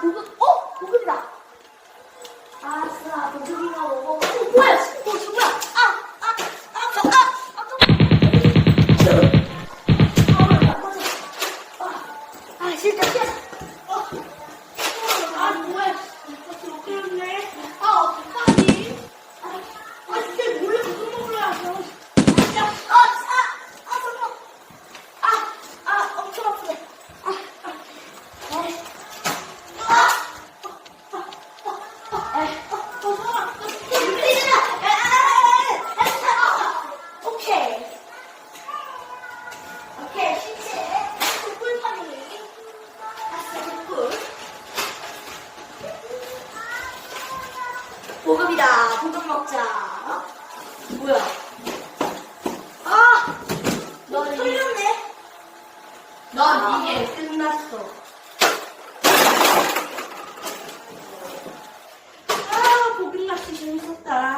고급, 어? 고급이다. 아싸, 고급이가 먹어. 어, 뭐야, 이렇게 신체에 숯불 파는 얘기 봤어 숯불. 보급이다 보급 먹자. 뭐야? 아너 털렸네. 넌 아, 이게 끝났어. 아 보급낚시 재밌었다.